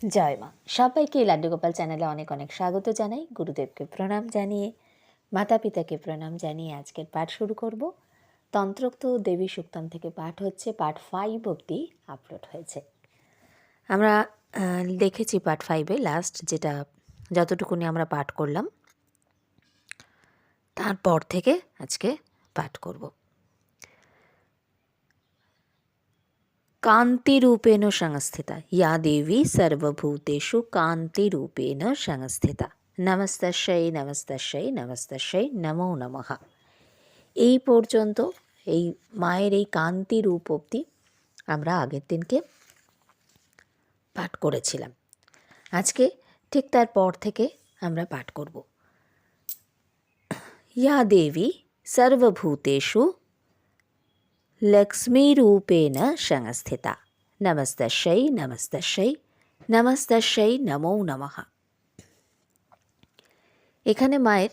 জয় মা। সবাইকে লাড্ডু গোপাল চ্যানেলে অনেক অনেক স্বাগত জানাই। গুরুদেবকে প্রণাম জানিয়ে মাতা পিতাকে প্রণাম জানিয়ে আজকের পাঠ শুরু করব। তন্ত্রোক্ত দেবী সুক্তম থেকে পাঠ হচ্ছে পার্ট ফাইভ অবধি আপলোড হয়েছে। আমরা দেখেছি পার্ট ফাইভে লাস্ট যেটা যতটুকুনি আমরা পাঠ করলাম, তারপর থেকে আজকে পাঠ করব। कान्तिरूपेण संस्थिता या देवी सर्वभूतेषु कान्तिरूपेण संस्थिता নমস্তস্যই নমস্তস্যই নমস্তস্যই নমো নমঃ এই পর্যন্ত এই মায়ের এই কান্তি রূপ অবধি আমরা আগের দিনকে পাঠ করেছিলাম আজকে ঠিক তার পর থেকে আমরা পাঠ করব ইয়া দেবী সর্বভূতেষু লক্ষ্মীরূপেণ সংস্থিতা নমস্তস্যৈ নমস্তস্যৈ নমস্তস্যৈ নমো নমঃ এখানে মায়ের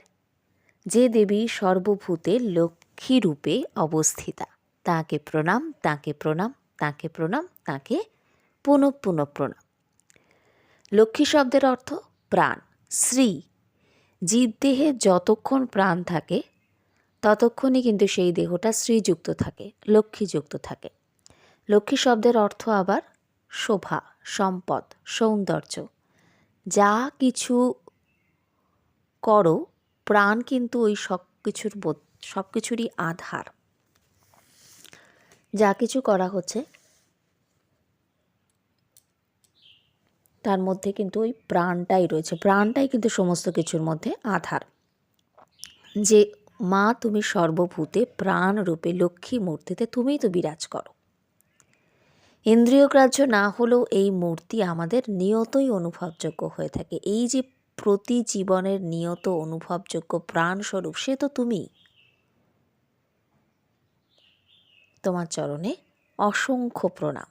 যে দেবী সর্বভূতে লক্ষ্মী রূপে অবস্থিতা, তাকে প্রণাম তাকে প্রণাম তাকে প্রণাম, তাকে পুনঃ পুনঃ প্রণাম। লক্ষ্মী শব্দের অর্থ প্রাণ শ্রী জীবদেহে যতক্ষণ প্রাণ থাকে ততক্ষণই কিন্তু সেই দেহটা শ্রীযুক্ত থাকে, লক্ষ্মীযুক্ত থাকে। লক্ষ্মী শব্দের অর্থ আবার শোভা, সম্পদ, সৌন্দর্য। যা কিছু করো, প্রাণ কিন্তু ওই সব কিছুর সব কিছুরই আধার। যা কিছু করা হচ্ছে, তার মধ্যে কিন্তু ওই প্রাণটাই রয়েছে। প্রাণটাই কিন্তু সমস্ত কিছুর মধ্যে আধার। যে মা, তুমি সর্বভূতে প্রাণ রূপে লক্ষ্মী মূর্তিতে তুমিই তো বিরাজ করো। ইন্দ্রিয়গ্রাহ্য না হলেও এই মূর্তি আমাদের নিয়তই অনুভবযোগ্য হয়ে থাকে। এই যে প্রতি জীবনের নিয়ত, অনুভবযোগ্য প্রাণস্বরূপ, সে তো তুমি তোমার চরণে অসংখ্য প্রণাম।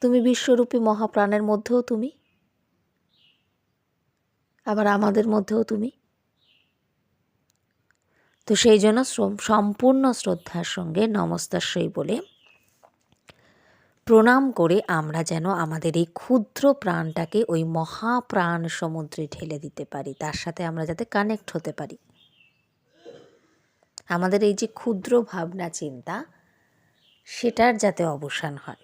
তুমি বিশ্বরূপী মহাপ্রাণের মধ্যেও তুমি। আবার আমাদের মধ্যেও তুমি। তো সেই জন্য সম্পূর্ণ শ্রদ্ধার সঙ্গে নমস্তাশ্রয়ী বলে প্রণাম করে আমরা যেন আমাদের এই ক্ষুদ্র প্রাণটাকে ওই মহাপ্রাণ সমুদ্রে ঢেলে দিতে পারি, তার সাথে আমরা যাতে কানেক্ট হতে পারি। আমাদের এই যে ক্ষুদ্র ভাবনা চিন্তা, সেটার যাতে অবসান হয়।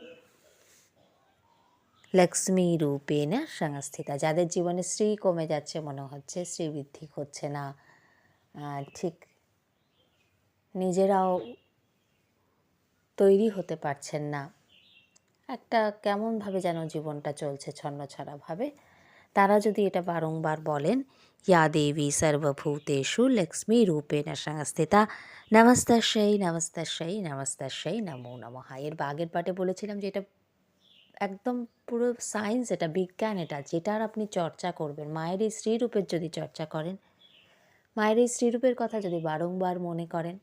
লক্ষ্মী রূপে না সংস্থিতা, যাদের জীবনে শ্রী কমে যাচ্ছে মনে হচ্ছে শ্রীবৃদ্ধি হচ্ছে না ঠিক নিজেরাও তৈরি হতে পারছেন না। একটা কেমনভাবে যেন জীবনটা চলছে ছন্নছাড়াভাবে। তারা যদি এটা বারংবার বলেন, ইয়া দেবী সর্বভূতেষু লক্ষ্মী রূপে রূপেণ সংস্থিতা নমস্তাস্যই নমস্তাস্যই নমস্তাস্যই নমো নমঃ। এর আগের পাটে বলেছিলাম যে এটা একদম পুরো সায়েন্স, এটা বিজ্ঞান, এটা যেটার আপনি চর্চা করবেন। মায়ের এই শ্রীরূপের যদি চর্চা করেন, মায়ের এই শ্রীরূপের কথা যদি বারংবার মনে করেন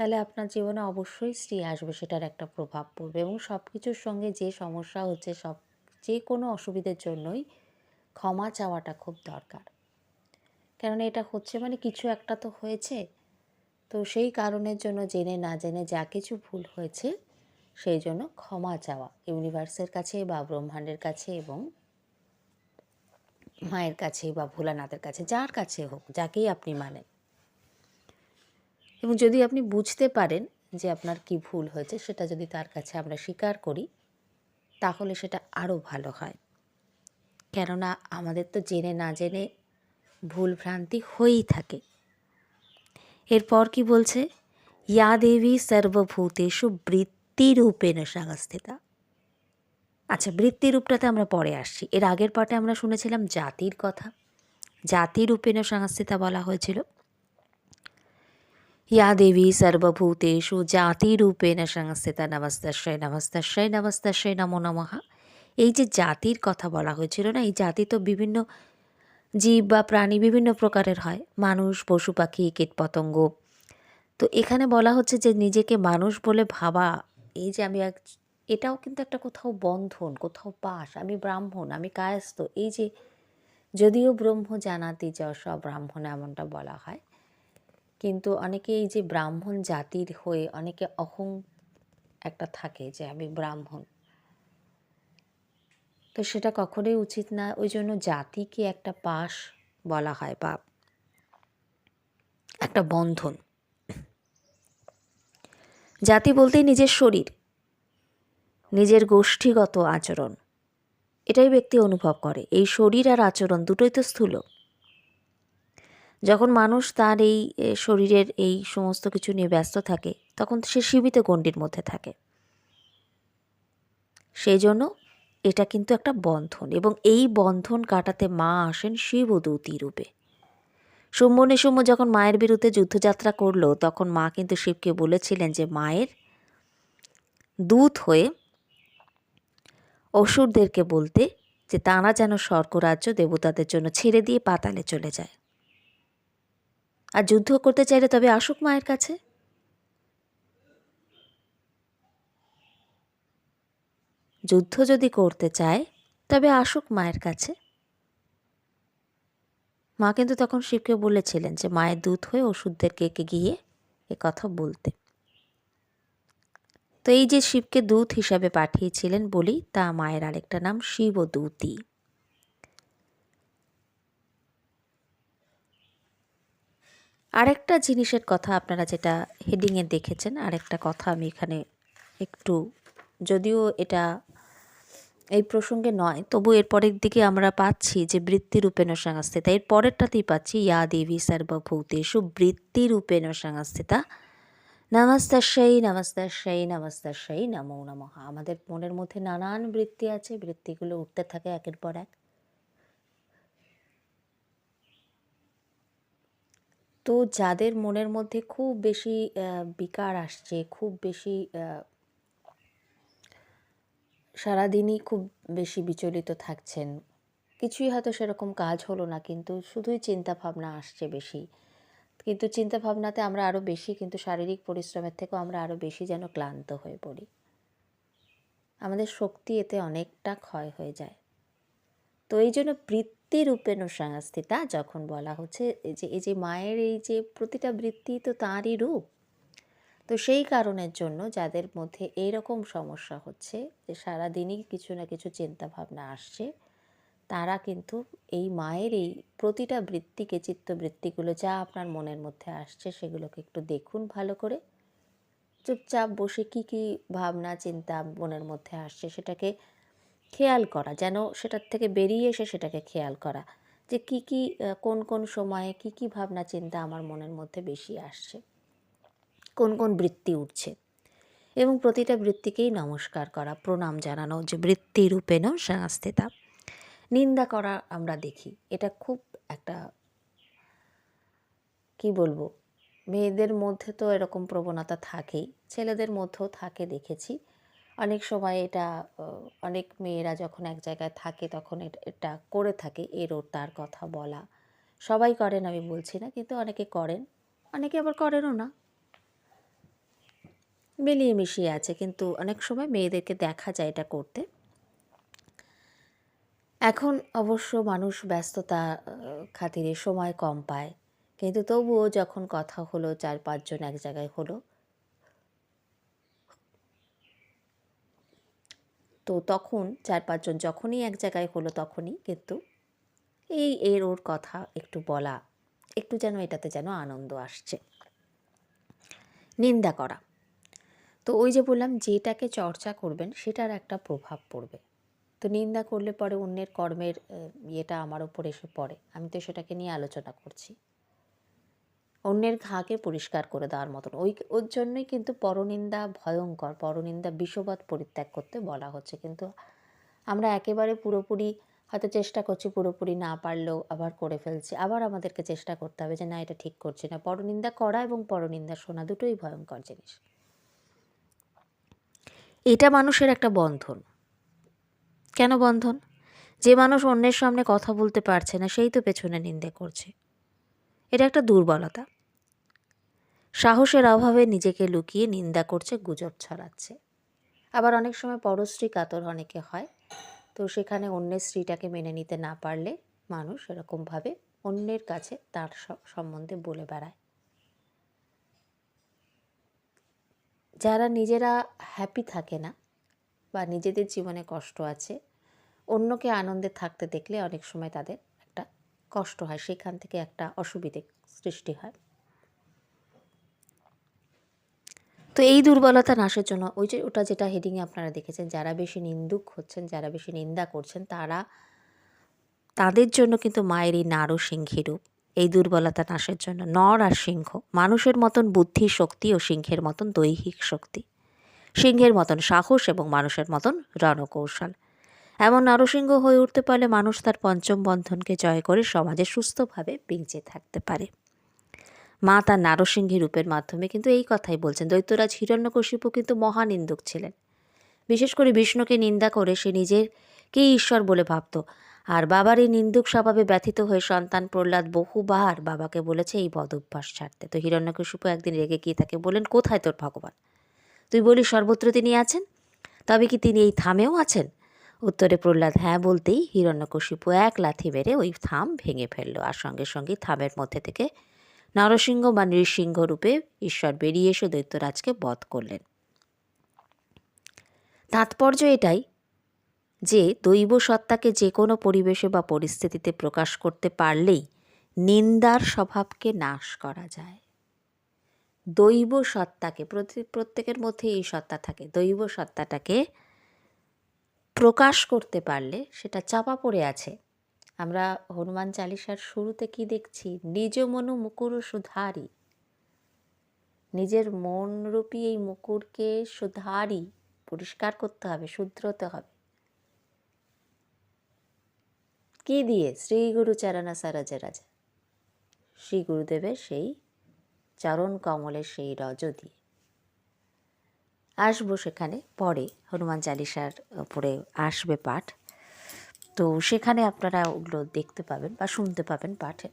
তাহলে আপনার জীবনে অবশ্যই স্ত্রী আসবে সেটার একটা প্রভাব পড়বে এবং সব কিছুর সঙ্গে যে সমস্যা হচ্ছে সব, যে কোনো অসুবিধার জন্যই ক্ষমা চাওয়াটা খুব দরকার। কেননা এটা হচ্ছে মানে কিছু একটা তো হয়েছে। তো সেই কারণের জন্য জেনে না জেনে যা কিছু ভুল হয়েছে সেই জন্য ক্ষমা চাওয়া ইউনিভার্সের কাছে বা ব্রহ্মাণ্ডের কাছে এবং মায়ের কাছে বা ভোলানাথের কাছে, যার কাছে হোক, যাকেই আপনি মানেন। এবং যদি আপনি বুঝতে পারেন যে আপনার কি ভুল হয়েছে, সেটা যদি তার কাছে আমরা স্বীকার করি, তাহলে সেটা আরও ভালো হয়। কেননা আমাদের তো জেনে না জেনে ভুল ভ্রান্তি হয়েই থাকে। এরপর কি বলছে? ইয়া দেবী সর্বভূতেষু বৃত্তিরূপেণ সংস্থিতা। আচ্ছা বৃত্তিরূপটাতে আমরা পরে আসছি। এর আগের পাটে আমরা শুনেছিলাম জাতির কথা। জাতিরূপেণ সংস্থিতা বলা হয়েছিল। या देवी सर्वभूतेषु জাতিরূপেণ সংস্থিতা নমস্তস্যই নমস্তস্যই নমস্তস্যই নমো নমঃ এই যে জাতির কথা বলা হয়েছিল না এই জাতি তো বিভিন্ন জীব বা প্রাণী বিভিন্ন প্রকারের হয় মানুষ পশু পাখি কীটপতঙ্গ তো এখানে বলা হচ্ছে যে নিজেকে মানুষ বলে ভাবা এই যে আমি এক এটাও কিন্তু একটা কোথাও বন্ধন কোথাও পাশ আমি ব্রাহ্মণ আমি কায়স্থ এই যে যদিও ব্রহ্ম জানাতি যশ ব্রাহ্মণ এমনটা বলা হয় কিন্তু অনেকে এই যে ব্রাহ্মণ জাতির হয়ে অনেকে অহং একটা থাকে যে আমি ব্রাহ্মণ। তো সেটা কখনোই উচিত না, ওই জন্য জাতিকে একটা পাশ বলা হয় বা একটা বন্ধন। জাতি বলতেই নিজের শরীর, নিজের গোষ্ঠীগত আচরণ, এটাই ব্যক্তি অনুভব করে। এই শরীর আর আচরণ দুটোই তো স্থূল। যখন মানুষ তার এই শরীরের এই সমস্ত কিছু নিয়ে ব্যস্ত থাকে, তখন সে সীমিত গণ্ডির মধ্যে থাকে। সেই জন্য এটা কিন্তু একটা বন্ধন এবং এই বন্ধন কাটাতে মা আসেন শিবদূতী রূপে। শুম্ভ নিশুম্ভ যখন মায়ের বিরুদ্ধে যুদ্ধযাত্রা করল, তখন মা কিন্তু শিবকে বলেছিলেন যে, মায়ের দূত হয়ে অসুরদেরকে বলতে যে, তারা যেন স্বর্গরাজ্য দেবতাদের জন্য ছেড়ে দিয়ে পাতালে চলে যায়। আর যুদ্ধ করতে চাইলে তবে আসুক মায়ের কাছে। যুদ্ধ যদি করতে চায়, তবে আসুক মায়ের কাছে। মা কিন্তু তখন শিবকে বলেছিলেন যে, মায়ের দূত হয়ে ওষুধদেরকে গিয়ে এ কথা বলতে। তো এই যে শিবকে দূত হিসাবে পাঠিয়েছিলেন বলি, তা মায়ের আরেকটা নাম শিবদূতী। আরেকটা জিনিসের কথা আপনারা যেটা হেডিংয়ে দেখেছেন, আরেকটা কথা আমি এখানে একটু, যদিও এটা এই প্রসঙ্গে নয়, তবু এর পরের দিকে আমরা পাচ্ছি যে বৃত্তিরূপেণ সংস্থিতা, এর পরেরটাতেই পাচ্ছি ইয়া দেবী সর্বভূতেষু বৃত্তিরূপেণ সংস্থিতা। নমস্তস্যই নমস্তস্যই নমস্তস্যই নমো নমঃ। আমাদের মনের মধ্যে নানান বৃত্তি আছে, বৃত্তিগুলো উঠতে থাকে একের পর এক। তো যাদের মনের মধ্যে খুব বেশি বিকার আসছে, খুব বেশি সারাদিনই খুব বেশি বিচলিত থাকছেন, কিছুই হয়তো সেরকম কাজ হলো না, কিন্তু শুধুই চিন্তা ভাবনা আসছে বেশি। কিন্তু চিন্তা ভাবনাতে আমরা আরও বেশি, কিন্তু শারীরিক পরিশ্রমের থেকেও আমরা আরও বেশি যেন ক্লান্ত হয়ে পড়ি। আমাদের শক্তি এতে অনেকটা ক্ষয় হয়ে যায়। তো এই জন্য বৃত্তিরূপেণ সংস্থিতা যখন বলা হচ্ছে এই যে এই যে মায়ের এই যে প্রতিটা বৃত্তি তো তাঁরই রূপ। তো সেই কারণের জন্য যাদের মধ্যে এইরকম সমস্যা হচ্ছে, যে সারাদিনই কিছু না কিছু চিন্তা ভাবনা আসছে, তারা কিন্তু এই মায়ের এই প্রতিটা বৃত্তিকে, চিত্তবৃত্তিগুলো যা আপনার মনের মধ্যে আসছে সেগুলোকে একটু দেখুন ভালো করে। চুপচাপ বসে কি কি ভাবনা, চিন্তা মনের মধ্যে আসছে সেটাকে খেয়াল করা, যেন সেটার থেকে বেরিয়ে এসে সেটাকে খেয়াল করা। যে কি কি কোন কোন সময়ে কি কি ভাবনা, চিন্তা আমার মনের মধ্যে বেশি আসছে, কোন কোন বৃত্তি উঠছে এবং প্রতিটা বৃত্তিকেই নমস্কার করা, প্রণাম জানানো, যে বৃত্তি রূপেণ সংস্থিতা নিন্দা করা আমরা দেখি। এটা খুব একটা, কি বলব, মেয়েদের মধ্যে তো এরকম প্রবণতা থাকেই, ছেলেদের মধ্যেও থাকে দেখেছি। অনেক সময় এটা অনেক মেয়েরা যখন এক জায়গায় থাকে তখন এটা- করে থাকে এর ওর তার কথা বলা। সবাই করেন আমি বলছি না, কিন্তু অনেকে করেন, অনেকে আবার করেনও না। মিলিয়ে মিশিয়ে আছে, কিন্তু অনেক সময় মেয়েদেরকে দেখা যায় এটা করতে। এখন অবশ্য মানুষ ব্যস্ততা খাতিরে সময় কম পায়, কিন্তু তবুও যখন কথা হলো, চার পাঁচজন এক জায়গায় হলো তো তখন চার পাঁচজন যখনই এক জায়গায় হলো তখনই কিন্তু এই এর ওর কথা একটু বলা, একটু যেন এটাতে যেন আনন্দ আসছে। নিন্দা করা। তো ওই যে বললাম, যেটাকে চর্চা করবেন সেটার একটা প্রভাব পড়বে। তো নিন্দা করলে পরে অন্যের কর্মের ইয়েটা আমার ওপর এসে পড়ে। আমি তো সেটাকে নিয়ে আলোচনা করছি। অন্যের ঘাকে পরিষ্কার করে দেওয়ার মতন। ওই, ওর জন্যই কিন্তু পরনিন্দা ভয়ঙ্কর, পরনিন্দা বিষবাদ পরিত্যাগ করতে বলা হচ্ছে। কিন্তু আমরা একেবারে পুরোপুরি, হয়তো চেষ্টা করছি পুরোপুরি না পারলেও আবার করে ফেলছি। আবার আমাদেরকে চেষ্টা করতে হবে যে না, এটা ঠিক করছি না। পরনিন্দা করা এবং পরনিন্দা শোনা দুটোই ভয়ঙ্কর জিনিস। এটা মানুষের একটা বন্ধন। কেন বন্ধন? যে মানুষ অন্যের সামনে কথা বলতে পারছে না, সেই তো পেছনে নিন্দে করছে। এটা একটা দুর্বলতা। সাহসের অভাবে নিজেকে লুকিয়ে নিন্দা করছে, গুজব ছড়াচ্ছে। আবার অনেক সময় পরশ্রী কাতর অনেকে হয়। তো সেখানে অন্যের স্ত্রীটাকে মেনে নিতে না পারলে মানুষ এরকমভাবে অন্যের কাছে তার সম্বন্ধে বলে বেড়ায়। যারা নিজেরা হ্যাপি থাকে না বা নিজেদের জীবনে কষ্ট আছে, অন্যকে আনন্দে থাকতে দেখলে অনেক সময় তাদের কষ্ট হয়, সেখান থেকে একটা অসুবিধে সৃষ্টি হয়। তো এই দুর্বলতা নাশের জন্য ওই যে ওটা যেটা হেডিংয়ে আপনারা দেখেছেন, যারা বেশি নিন্দুক হচ্ছেন, যারা বেশি নিন্দা করছেন, তারা তাদের জন্য কিন্তু মায়ের এই সিংহী রূপ, এই দুর্বলতা নাশের জন্য। নর আর সিংহ, মানুষের মতন বুদ্ধি শক্তি ও সিংহের মতন দৈহিক শক্তি। সিংহের মতন সাহস এবং মানুষের মতন রণকৌশল। এমন নরসিংহ হয়ে উঠতে পারলে মানুষ তার পঞ্চম বন্ধনকে জয় করে সমাজে সুস্থভাবে বেঁচে থাকতে পারে। মা তার নারসিংহী রূপের মাধ্যমে কিন্তু এই কথাই বলছেন, দৈত্যরাজ হিরণ্যকশিপু কিন্তু মহানিন্দুক ছিলেন। বিশেষ করে বিষ্ণুকে নিন্দা করে সে নিজেরকেই ঈশ্বর বলে ভাবত। আর বাবার এই নিন্দুক স্বভাবে ব্যথিত হয়ে সন্তান প্রহ্লাদ বহুবার বাবাকে বলেছে, এই বদ অভ্যাস ছাড়তে। তো হিরণ্যকশিপু একদিন রেগে গিয়ে তাকে বলেন কোথায় তোর ভগবান? তুই বলি সর্বত্র তিনি আছেন? তবে কি তিনি এই থামেও আছেন? উত্তরে প্রহ্লাদ হ্যাঁ বলতেই হিরণ্যকশিপু এক লাথি মেরে ওই থাম ভেঙে ফেলল আর সঙ্গে সঙ্গে থামের মধ্যে থেকে নরসিংহ বা নৃসিংহ রূপে ঈশ্বর বেরিয়ে এসে দৈত্যরাজকে বধ করলেন। তাৎপর্য এটাই যে দৈব সত্তাকে যে কোনো পরিবেশে বা পরিস্থিতিতে প্রকাশ করতে পারলেই নিন্দার স্বভাবকে নাশ করা যায়। দৈব সত্তাকে প্রতি, প্রত্যেকের মধ্যে এই সত্তা থাকে। দৈব সত্তাটাকে প্রকাশ করতে পারলে সেটা চাপা পড়ে আছে। আমরা হনুমান চালিসার শুরুতে কি দেখছি? নিজ মনু মুকুর সুধারি। নিজের মনরূপী এই মুকুরকে সুধারি পরিষ্কার করতে হবে, শুধরতে হবে। কি দিয়ে? শ্রী গুরু চরণা সারাজে রাজা। শ্রী গুরুদেবের সেই চরণ কমলের সেই রজ দিয়ে। আসব সেখানে পরে হনুমান চালিসার উপরে আসবে পাঠ। তো সেখানে আপনারা ওগুলো দেখতে পাবেন বা শুনতে পাবেন পাঠে।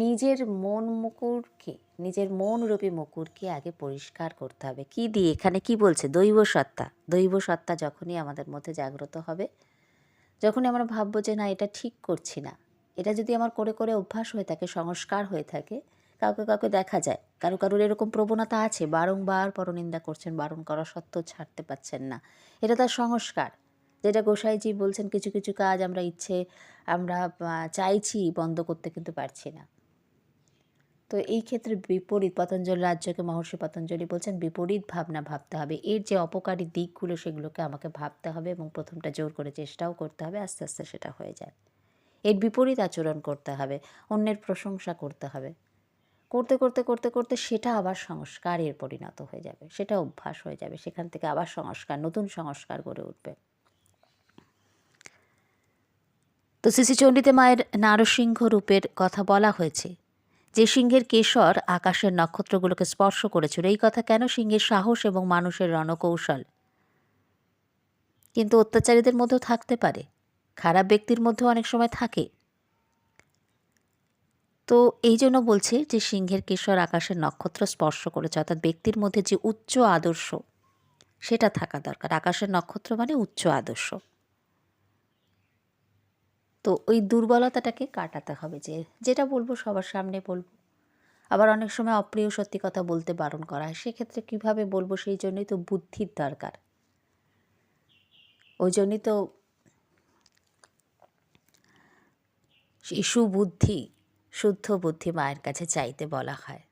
নিজের মন মুকুরকে নিজের মনরূপী মুকুরকে আগে পরিষ্কার করতে হবে? কি দিয়ে? এখানে কি বলছে? দৈব সত্তা। দৈব সত্তা যখনই আমাদের মধ্যে জাগ্রত হবে, যখনই আমরা ভাববো যে না, এটা ঠিক করছি না, এটা যদি আমার করে করে অভ্যাস হয়ে থাকে, সংস্কার হয়ে থাকে কাউকে কাউকে দেখা যায়। কারও কারোর এরকম প্রবণতা আছে, বারংবার পরনিন্দা করছেন, বারণ করা সত্ত্বেও ছাড়তে পাচ্ছেন না। এটা তার সংস্কার। যেটা গোসাইজি বলছেন, কিছু কিছু কাজ আমরা ইচ্ছে, আমরা চাইছি, বন্ধ করতে কিন্তু পারছি না। তো এই ক্ষেত্রে বিপরীত, পতঞ্জলি রাজ্যকে মহর্ষি পতঞ্জলি বলছেন, বিপরীত ভাবনা ভাবতে হবে। এর যে অপকারী দিকগুলো, সেগুলোকে আমাকে ভাবতে হবে এবং প্রথমটা জোর করে চেষ্টাও করতে হবে, আস্তে আস্তে সেটা হয়ে যায়। এর বিপরীত আচরণ করতে হবে, অন্যের প্রশংসা করতে হবে। করতে করতে করতে করতে সেটা আবার সংস্কারের পরিণত হয়ে যাবে। সেটা অভ্যাস হয়ে যাবে। সেখান থেকে আবার সংস্কার, নতুন সংস্কার গড়ে উঠবে। তো শ্রী চণ্ডীতে মায়ের নারসিংহ রূপের কথা বলা হয়েছে। যে সিংহের কেশর আকাশের নক্ষত্রগুলোকে স্পর্শ করেছিল। এই কথা কেন? সিংহের সাহস এবং মানুষের রণকৌশল। কিন্তু অত্যাচারীদের মধ্যেও থাকতে পারে। খারাপ ব্যক্তির মধ্যেও অনেক সময় থাকে। তো এই জন্য বলছে যে সিংহের কেশর আকাশের নক্ষত্র স্পর্শ করেছে, অর্থাৎ ব্যক্তির মধ্যে যে উচ্চ আদর্শ, সেটা থাকা দরকার। আকাশের নক্ষত্র মানে উচ্চ আদর্শ। তো ওই দুর্বলতাটাকে কাটাতে হবে যে, যেটা বলব সবার সামনে বলব। আবার অনেক সময় অপ্রিয় সত্যি কথা বলতে বারণ করা হয়, সেক্ষেত্রে কীভাবে বলব সেই জন্যই তো বুদ্ধির দরকার। ওই জন্যই তো সুবুদ্ধি শুদ্ধ বুদ্ধি মায়ের কাছে চাইতে বলা হয়।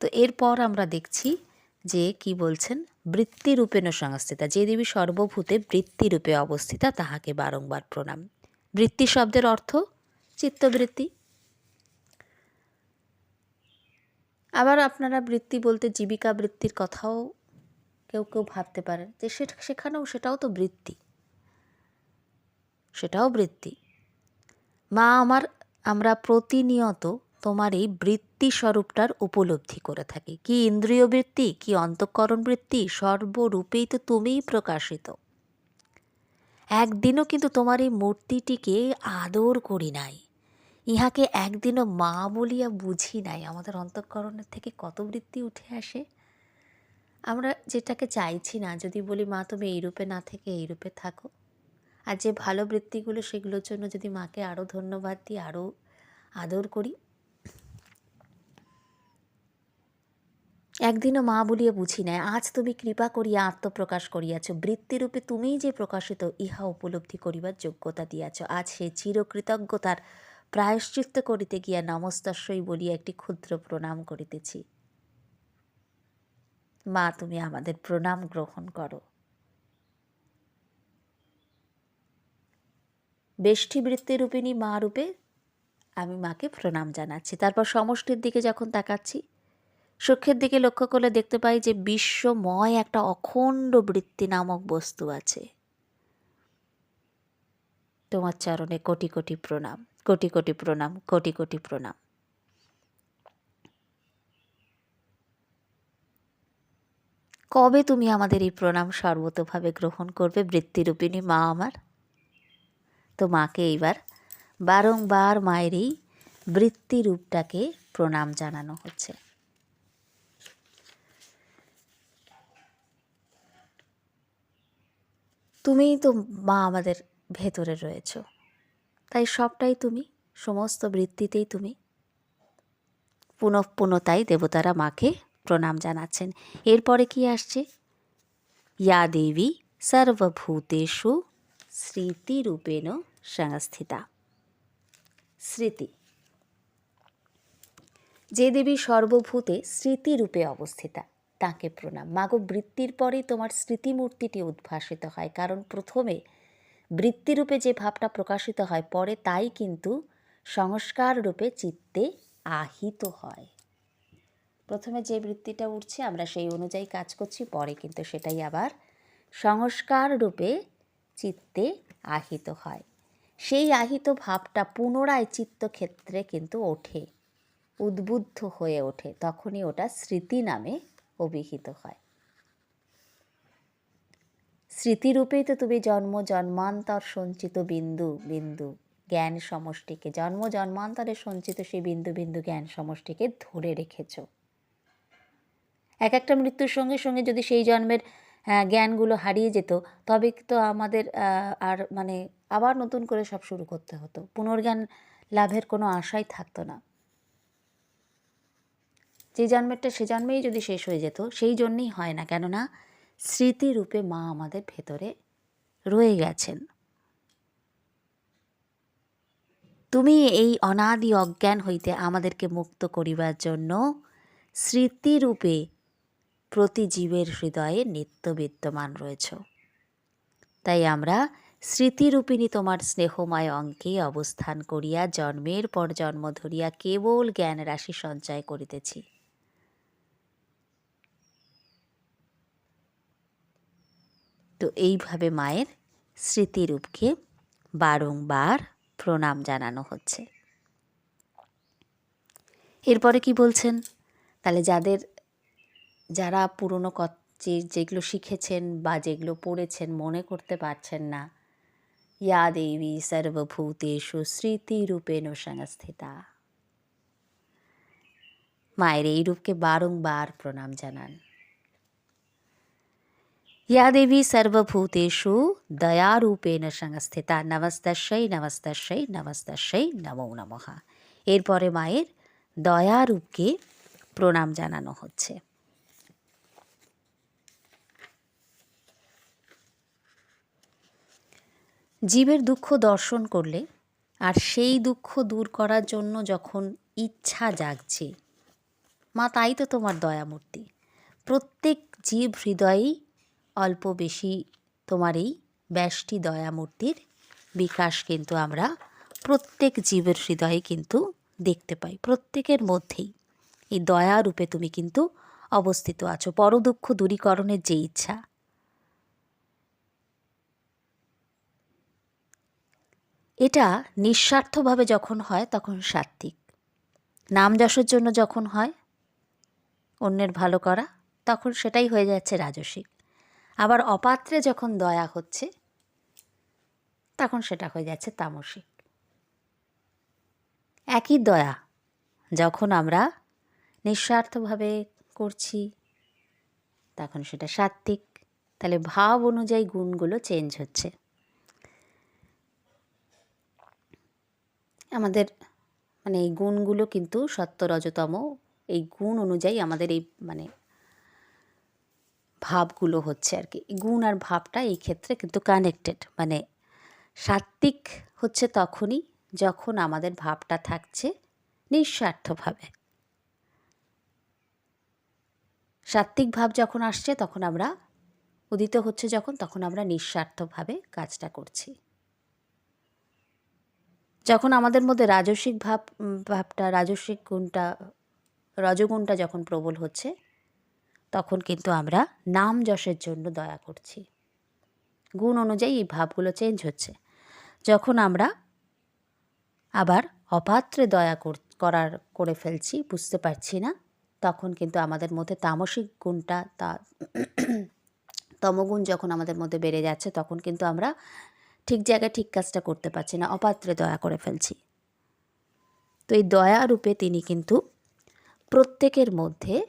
তো এরপর আমরা দেখছি যে কি বলছেন, বৃত্তিরূপেণ সংস্থিতা, যে দেবী সর্বভূতে বৃত্তিরূপে অবস্থিতা, তাহাকে বারংবার প্রণাম। বৃত্তি শব্দের অর্থ চিত্তবৃত্তি। আবার আপনারা বৃত্তি বলতে জীবিকা বৃত্তির কথাও কেউ কেউ ভাবতে পারেন যে সেখানেও সেটাও তো বৃত্তি। সেটাও বৃত্তি। মা আমার আমরা প্রতিনিয়ত তোমার এই বৃত্তি স্বরূপটার উপলব্ধি করে থাকি। কি ইন্দ্রিয় বৃত্তি কি অন্তঃকরণ বৃত্তি সর্বরূপেই তো তুমিই প্রকাশিত। একদিনও কিন্তু তোমার এই মূর্তিটিকে আদর করি নাই। ইহাকে একদিনও মা বলিয়া বুঝি নাই। আমাদের অন্তঃকরণের থেকে কত বৃত্তি উঠে আসে? আমরা যেটাকে চাইছি না, যদি বলি, মা, তুমি এই রূপে না থেকে এই রূপে থাকো। আর যে ভালো বৃত্তিগুলো সেগুলোর জন্য যদি মাকে আরও ধন্যবাদ দিই আরও আদর করি। একদিনও মা বলিয়া বুঝি নাই, আজ তুমি কৃপা করিয়া আত্মপ্রকাশ করিয়াছ। বৃত্তিরূপে তুমিই যে প্রকাশিত, ইহা উপলব্ধি করিবার যোগ্যতা দিয়াছ। আজ সে চিরকৃতজ্ঞতার প্রায়শ্চিত্ত করিতে গিয়া নমস্তস্যই বলিয়া একটি ক্ষুদ্র প্রণাম করিতেছি। মা, তুমি আমাদের প্রণাম গ্রহণ করো। বেষ্টি বৃত্তিরূপিণী মা রূপে আমি মাকে প্রণাম জানাচ্ছি। তারপর সমষ্টির দিকে যখন তাকাচ্ছি, সূক্ষ্মের দিকে লক্ষ্য করলে দেখতে পাই যে বিশ্বময় একটা অখণ্ড বৃত্তি নামক বস্তু আছে। তোমার চরণে কোটি কোটি প্রণাম, কোটি কোটি প্রণাম, কোটি কোটি প্রণাম। কবে তুমি আমাদের এই প্রণাম সর্বতভাবে গ্রহণ করবে বৃত্তিরূপিণী মা আমার? তো মাকে এইবার বারংবার মায়ের এই বৃত্তিরূপটাকে প্রণাম জানানো হচ্ছে। তুমিই তো মা আমাদের ভেতরে রয়েছ। তাই সবটাই তুমি, সমস্ত বৃত্তিতেই তুমি। পুনঃ পুনঃ দেবতারা মাকে প্রণাম জানাচ্ছেন। এরপরে কি আসছে? ইয়া দেবী সর্বভূতেষু স্মৃতিরূপেণ সংস্থিতা। স্মৃতি। যে দেবী সর্বভূতে স্মৃতিরূপে অবস্থিতা, তাকে প্রণাম। মাগো বৃত্তির পরেই তোমার স্মৃতিমূর্তিটি উদ্ভাসিত হয়, কারণ প্রথমে বৃত্তিরূপে যে ভাবটা প্রকাশিত হয়, পরে তাই কিন্তু সংস্কার রূপে চিত্তে আহিত হয়। প্রথমে যে বৃত্তিটা উঠছে, আমরা সেই অনুযায়ী কাজ করছি, পরে কিন্তু সেটাই আবার সংস্কার রূপে চিত্তে আহিত হয়। সেই আহিত ভাবটা পুনরায় চিত্তক্ষেত্রে কিন্তু ওঠে, উদ্বুদ্ধ হয়ে ওঠে। তখনই ওটা স্মৃতি নামে অভিহিত হয়। স্মৃতিরূপেই তো তুমি জন্ম, জন্মান্তর সঞ্চিত বিন্দু বিন্দু জ্ঞান সমষ্টিকে জন্ম, জন্মান্তরে সঞ্চিত সেই বিন্দু বিন্দু জ্ঞান সমষ্টিকে ধরে রেখেছ। এক একটা মৃত্যুর সঙ্গে সঙ্গে যদি সেই জন্মের জ্ঞানগুলো হারিয়ে যেত। তবে তো আমাদের আর মানে আবার নতুন করে সব শুরু করতে হতো। পুনর্জ্ঞান লাভের কোনো আশাই থাকতো না। যে জন্মেরটা সে জন্মেই যদি শেষ হয়ে যেত, সেই জন্যেই হয় না। কেননা স্মৃতিরূপে মা আমাদের ভেতরে রয়ে গেছেন। তুমি এই অনাদি অজ্ঞান হইতে আমাদেরকে মুক্ত করিবার জন্য স্মৃতিরূপে প্রতি জীবের হৃদয়ে নিত্য বিদ্যমান রয়েছ। তাই আমরা স্মৃতিরূপিণী তোমার স্নেহময় অঙ্কে অবস্থান করিয়া জন্মের পর জন্ম ধরিয়া কেবল জ্ঞান রাশি সঞ্চয় করিতেছি। তো এইভাবে মায়ের স্মৃতিরূপকে বারংবার প্রণাম জানানো হচ্ছে। এরপরে কি বলছেন? তাহলে যাদের যারা পুরনো কচ্চির যেগুলো শিখেছেন বা যেগুলো পড়েছেন মনে করতে পারছেন না। ইয়া দেবী সর্বভূতেষু স্মৃতিরূপে সংস্থিতা। মায়ের এই রূপকে বারংবার প্রণাম জানান। ইয়া দেবী সর্বভূতেষু দয়ারূপে সংস্থিতা। নমস্তাশৈ নমস্তাশৈ নমস্তাশৈ নমো নমহা এরপরে মায়ের দয়ারূপকে প্রণাম জানানো হচ্ছে। জীবের দুঃখ দর্শন করলে আর সেই দুঃখ দূর করার জন্য যখন ইচ্ছা জাগছে। মা, তাই তো তোমার দয়ামূর্তি। প্রত্যেক জীব হৃদয়েই অল্প বেশি তোমার এই ব্যষ্টি দয়ামূর্তির বিকাশ কিন্তু আমরা প্রত্যেক জীবের হৃদয়ে কিন্তু দেখতে পাই। প্রত্যেকের মধ্যেই এই দয়া রূপে তুমি কিন্তু অবস্থিত আছো। পরদুঃখ দূরীকরণের যে ইচ্ছা এটা নিঃস্বার্থভাবে যখন হয়, তখন সাত্ত্বিক। নাম যশের জন্য যখন হয়, অন্যের ভালো করা, তখন সেটাই হয়ে যাচ্ছে রাজসিক আবার অপাত্রে যখন দয়া হচ্ছে, তখন সেটা হয়ে যাচ্ছে তামসিক। একই দয়া যখন আমরা নিঃস্বার্থভাবে করছি, তখন সেটা সাত্ত্বিক। তাহলে ভাব অনুযায়ী গুণগুলো চেঞ্জ হচ্ছে। আমাদের মানে এই গুণগুলো কিন্তু সত্য রজতম। এই গুণ অনুযায়ী আমাদের এই মানে ভাবগুলো হচ্ছে আর কি। গুণ আর ভাবটা এই ক্ষেত্রে কিন্তু কানেক্টেড মানে সাত্ত্বিক হচ্ছে তখনই যখন আমাদের ভাবটা থাকছে নিঃস্বার্থভাবে। সাত্ত্বিক ভাব যখন আসছে তখন আমরা, উদিত হচ্ছে যখন, তখন আমরা নিঃস্বার্থভাবে কাজটা করছি। যখন আমাদের মধ্যে রাজস্বিক ভাব ভাবটা, রাজস্বিক গুণটা, রজগুণটা যখন প্রবল হচ্ছে, তখন কিন্তু আমরা নাম যশের জন্য দয়া করছি। গুণ অনুযায়ী এই ভাবগুলো চেঞ্জ হচ্ছে। যখন আমরা আবার অপাত্রে দয়া করার, করে ফেলছি, বুঝতে পারছি না, তখন কিন্তু আমাদের মধ্যে তামসিক গুণটা, তা, তমগুণ যখন আমাদের মধ্যে বেড়ে যাচ্ছে, তখন কিন্তু আমরা ঠিক জায়গায় ঠিক কাজটা করতে পারছি না, অপাত্রে দয়া করে ফেলছি। তো এই দয়া রূপে তিনি কিন্তু প্রত্যেকের মধ্যে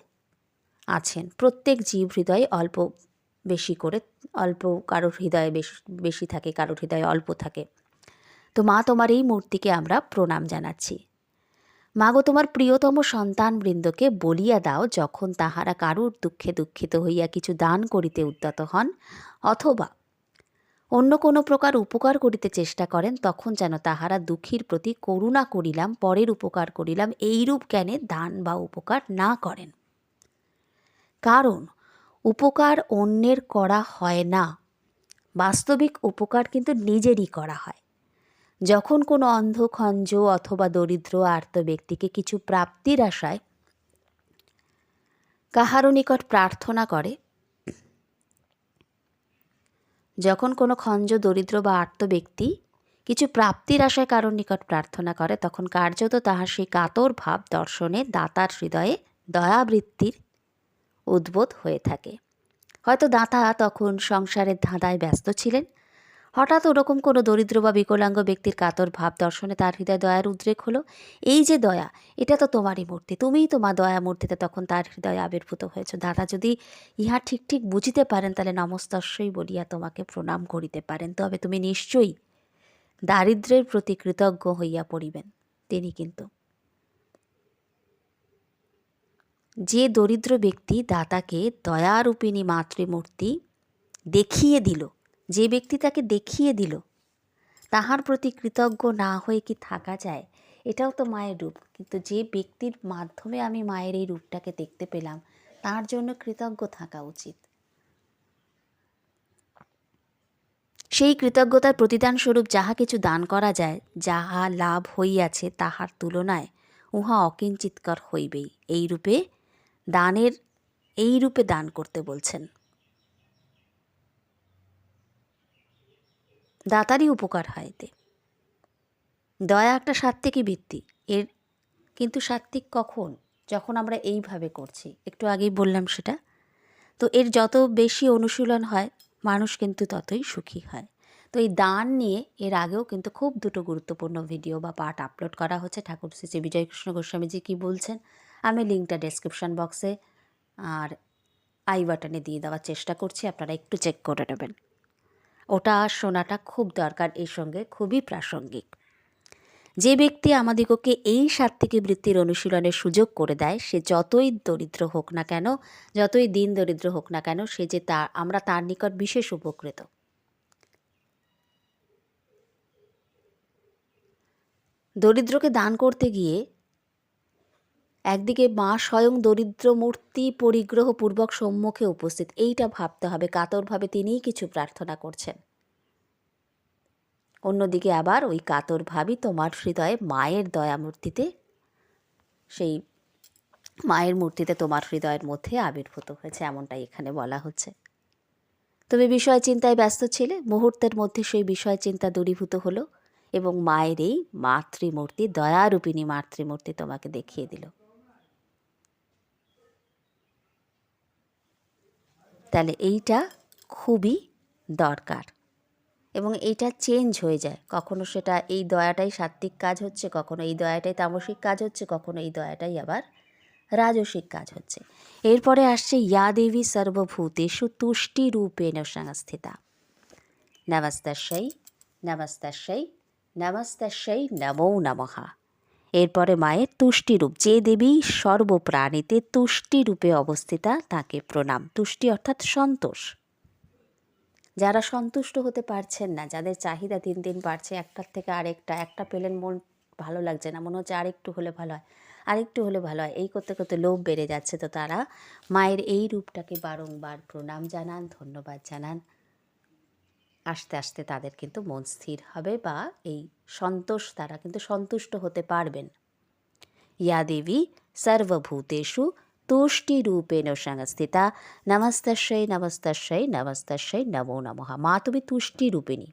আছেন। প্রত্যেক জীব হৃদয়ে অল্প বেশি করে, অল্প কারোর হৃদয়ে বেশি বেশি থাকে, কারোর হৃদয়ে অল্প থাকে। তো মা তোমার এই মূর্তিকে আমরা প্রণাম জানাচ্ছি। মা গো, তোমার প্রিয়তম সন্তান বৃন্দকে বলিয়া দাও, যখন তাহারা কারুর দুঃখে দুঃখিত হইয়া কিছু দান করিতে উদ্যত হন, অথবা অন্য কোনো প্রকার উপকার করিতে চেষ্টা করেন, তখন যেন তাহারা দুঃখীর প্রতি করুণা করিলাম, পরের উপকার করিলাম, এইরূপ জ্ঞানে দান বা উপকার না করেন। কারণ, উপকার অন্যের করা হয় না। বাস্তবিক উপকার কিন্তু নিজেরই করা হয়। যখন কোনো অন্ধ খঞ্জ অথবা দরিদ্র আর্ত ব্যক্তিকে কিছু প্রাপ্তির আশায় কাহারও নিকট প্রার্থনা করে যখন কোনো খঞ্জ, দরিদ্র বা আর্ত ব্যক্তি কিছু প্রাপ্তির আশায় কারোর নিকট প্রার্থনা করে, তখন কার্যত তাহার সেই কাতর ভাব দর্শনে দাতার হৃদয়ে দয়াবৃত্তির উদ্বোধ হয়ে থাকে। হয়তো দাতা তখন সংসারের ধাঁধায় ব্যস্ত ছিলেন হঠাৎ ওরকম কোনো দরিদ্র বা বিকলাঙ্গ ব্যক্তির কাতর ভাব দর্শনে তার হৃদয় দয়ার উদ্রেক হলো। এই যে দয়া, এটা তো তোমারই মূর্তি, তুমিই তোমার দয়া মূর্তিতে তখন তার হৃদয়ে আবির্ভূত হয়েছ। দাদা যদি ইহা ঠিক ঠিক বুঝিতে পারেন, তাহলে নমস্তস্যই বলিয়া তোমাকে প্রণাম করিতে পারেন। তবে তুমি নিশ্চয়ই দারিদ্রের প্রতি কৃতজ্ঞ হইয়া পড়িবেন। তিনি কিন্তু যে দরিদ্র ব্যক্তি দাতাকে দয়ারূপিণী মাতৃমূর্তি দেখিয়ে দিল যে ব্যক্তি তাকে দেখিয়ে দিল, তাহার প্রতি কৃতজ্ঞ না হয়ে কি থাকা যায়? এটাও তো মায়ের রূপ। কিন্তু যে ব্যক্তির মাধ্যমে আমি মায়ের এই রূপটাকে দেখতে পেলাম, তার জন্য কৃতজ্ঞ থাকা উচিত। সেই কৃতজ্ঞতার প্রতিদান স্বরূপ যাহা কিছু দান করা যায়, যাহা লাভ হইয়াছে তাহার তুলনায় উহা অকিঞ্চিৎকর হইবেই। এই রূপে দানের, এই রূপে দান করতে বলছেন। দাতারই উপকার হয় এতে। দয়া একটা সাত্ত্বিকই বৃত্তি এর কিন্তু সাত্ত্বিক কখন? যখন আমরা এইভাবে করছি। একটু আগেই বললাম সেটা। তো এর যত বেশি অনুশীলন হয়, মানুষ কিন্তু ততই সুখী হয়। তো এই দান নিয়ে এর আগেও কিন্তু খুব দুটো গুরুত্বপূর্ণ ভিডিও বা পাঠ আপলোড করা হচ্ছে। ঠাকুর শ্রী বিজয়কৃষ্ণ গোস্বামীজি কী বলছেন, আমি লিঙ্কটা ডেসক্রিপশান বক্সে আর আই বাটনে দিয়ে দেওয়ার চেষ্টা করছি। আপনারা একটু চেক করে নেবেন। ওটা শোনাটা খুব দরকার, এর সঙ্গে খুবই প্রাসঙ্গিক। যে ব্যক্তি আমাদিগকে এই সাত্ত্বিকী বৃত্তির অনুশীলনের সুযোগ করে দেয়, সে যতই দরিদ্র হোক না কেন, যতই দিন দরিদ্র হোক না কেন, সে যে তার, আমরা তার নিকট বিশেষ উপকৃত। দরিদ্রকে দান করতে গিয়ে একদিকে মা স্বয়ং দরিদ্র মূর্তি পরিগ্রহপূর্বক সম্মুখে উপস্থিত। এইটা ভাবতে হবে, কাতরভাবে তিনিই কিছু প্রার্থনা করছেন। অন্যদিকে আবার ওই কাতর ভাবি তোমার হৃদয়ে মায়ের দয়ামূর্তিতে, সেই মায়ের মূর্তিতে তোমার হৃদয়ের মধ্যে আবির্ভূত হয়েছে, এমনটাই এখানে বলা হচ্ছে। তুমি বিষয় চিন্তায় ব্যস্ত ছিলে, মুহূর্তের মধ্যে সেই বিষয় চিন্তা দূরীভূত হলো এবং মায়ের এই মাতৃমূর্তি, দয়ারূপিণী মাতৃমূর্তি তোমাকে দেখিয়ে দিল। তাহলে এইটা খুবই দরকার। এবং এইটা চেঞ্জ হয়ে যায়। কখনো সেটা এই দয়াটাই সাত্ত্বিক কাজ হচ্ছে, কখনো এই দয়াটাই তামসিক কাজ হচ্ছে, কখনো এই দয়াটাই আবার রাজসিক কাজ হচ্ছে। এরপরে আসছে ইয়া দেবী সর্বভূতেষু তুষ্টিরূপেণ সংস্থিতা নমস্তস্যই নমস্তস্যই নমস্তস্যই নমো নমঃ। এরপরে মায়ের তুষ্টিরূপ যে দেবী সর্বপ্রাণীতে তুষ্টিরূপে অবস্থিতা, তাকে প্রণাম। তুষ্টি অর্থাৎ সন্তোষ। যারা সন্তুষ্ট হতে পারছেন না, যাদের চাহিদা দিন দিন বাড়ছে, একটার থেকে আরেকটা, একটা পেলেন মন ভালো লাগছে না, মনে হচ্ছে আরেকটু হলে ভালো হয়, আরেকটু হলে ভালো হয়, এই করতে করতে লোভ বেড়ে যাচ্ছে, তো তারা মায়ের এই রূপটাকে বারংবার প্রণাম জানান, ধন্যবাদ জানান। আস্তে আস্তে তাদের কিন্তু মন স্থির হবে বা এই সন্তোষ তারা কিন্তু সন্তুষ্ট হতে পারবেন। ইয়া দেবী সর্বভূতেষু তুষ্টিরূপেণ সংস্থিতা নমস্তস্যৈ নমস্তস্যৈ নমস্তস্যৈ নমো নমঃ। মা তুমি তুষ্টিরূপিণী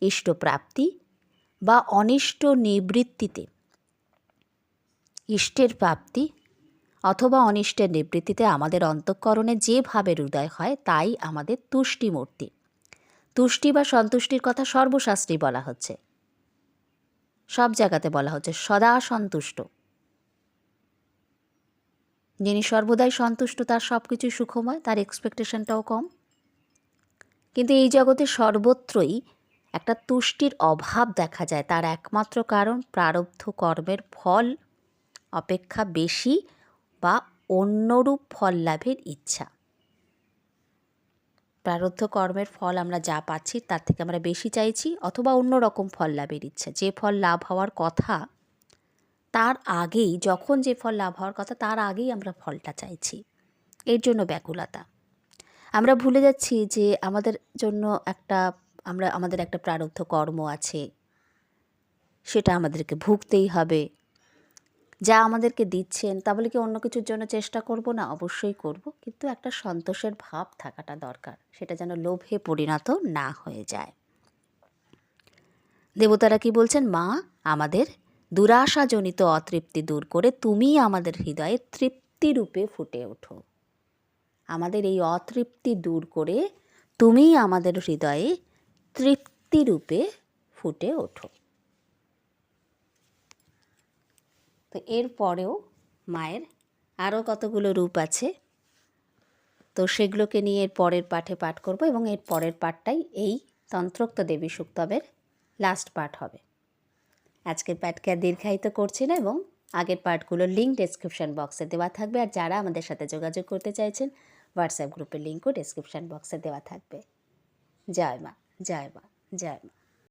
ইষ্টপ্রাপ্তি বা অনিষ্ট নিবৃত্তিতে। ইষ্টের প্রাপ্তি অথবা অনিষ্টের নিবৃত্তিতে আমাদের অন্তঃকরণে যেভাবে হৃদয় হয় তাই আমাদের তুষ্টিমূর্তি। তুষ্টি বা সন্তুষ্টির কথা সর্বশাস্ত্রী বলা হচ্ছে। সব জায়গাতে বলা হচ্ছে, সদা সন্তুষ্ট। যিনি সর্বদাই সন্তুষ্ট, তার সব কিছু সুখময়, তার এক্সপেকটেশনটাও কম। কিন্তু এই জগতে সর্বত্রই একটা তুষ্টির অভাব দেখা যায়। তার একমাত্র কারণ প্রারব্ধ কর্মের ফল অপেক্ষা বেশি বা অন্যরূপ ফল লাভের ইচ্ছা। প্রারব্ধ কর্মের ফল আমরা যা পাচ্ছি, তার থেকে আমরা বেশি চাইছি অথবা অন্য রকম ফল লাভের ইচ্ছা। যে ফল লাভ হওয়ার কথা, তার আগেই, যখন যে ফল লাভ হওয়ার কথা, তার আগেই আমরা ফলটা চাইছি। এর জন্য ব্যাকুলতা। আমরা ভুলে যাচ্ছি যে আমাদের জন্য একটা, আমরা, আমাদের একটা প্রারব্ধ কর্ম আছে। সেটা আমাদেরকে ভুগতেই হবে। যা আমাদেরকে দিচ্ছেন, তা বলে কি অন্য কিছুর জন্য চেষ্টা করব? না, অবশ্যই করব। কিন্তু একটা সন্তোষের ভাব থাকাটা দরকার। সেটা যেন লোভে পরিণত না হয়ে যায়। দেবতারা কি বলছেন? মা, আমাদের দুরাশাজনিত অতৃপ্তি দূর করে তুমি আমাদের হৃদয়ে তৃপ্তিরূপে ফুটে ওঠো। আমাদের এই অতৃপ্তি দূর করে তুমি আমাদের হৃদয়ে তৃপ্তিরূপে ফুটে ওঠো। তো এর পরেও মায়ের আরও কতগুলো রূপ আছে, তো সেগুলোকে নিয়ে এর পরের পাঠে পাঠ করব এবং এর পরের পাঠটাই এই তন্ত্রোক্ত দেবী সুক্তবের লাস্ট পাঠ হবে। আজকের পাঠকে আর দীর্ঘায়িত করছি না এবং আগের পাঠগুলোর লিঙ্ক ডেসক্রিপশন বক্সে দেওয়া থাকবে আর যারা আমাদের সাথে যোগাযোগ করতে চাইছেন হোয়াটসঅ্যাপ গ্রুপের লিঙ্কও ডেসক্রিপশন বক্সে দেওয়া থাকবে। জয় মা জয় মা জয় মা।